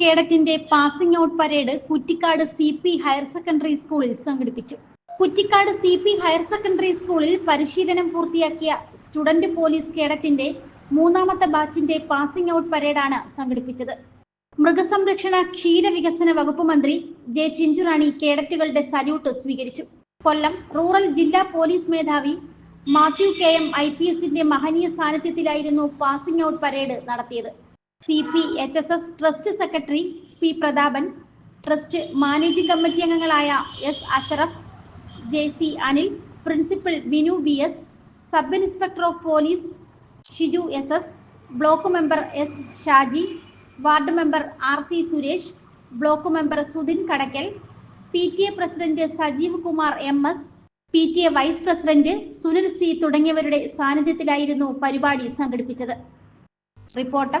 ബാച്ചിന്റെ passing out parade Kuttikkad C P higher secondary സ്കൂളിൽ സംഘടിപ്പിച്ചു. Kuttikkad C P higher secondary സ്കൂളിൽ പരിശീലനം പൂർത്തിയാക്കിയ സ്റ്റുഡന്റ് പോലീസ് കേഡറ്റിന്റെ മൂന്നാമത്തെ ബാച്ചിന്റെ പാസിംഗ് ഔട്ട് പരേഡാണ് സംഘടിപ്പിച്ചത്. മൃഗസംരക്ഷണ ക്ഷീരവികസന വകുപ്പ് മന്ത്രി ജെ ചിഞ്ചുറാണി കേഡറ്റുകളുടെ സല്യൂട്ട് സ്വീകരിച്ചു. കൊല്ലം റൂറൽ ജില്ലാ പോലീസ് മേധാവി Mathew K M I P എസിന്റെ മഹനീയ സാന്നിധ്യത്തിലായിരുന്നു പാസിംഗ് ഔട്ട് പരേഡ് നടത്തിയത്. C P H S S trust secretary P Prathapan trust managing committee അംഗങ്ങളായ S Ashraf J C Anil principal Vinu V S sub inspector of police Shiju S S block member S Shaji ward member R C Suresh block member Sudhin Kadakkal P T A president Sajeev Kumar M S P T A vice president Sunil C തുടങ്ങിയവരുടെ സാന്നിധ്യത്തിലായിരുന്നു പരിപാടി സംഘടിപ്പിച്ചത്. Reporter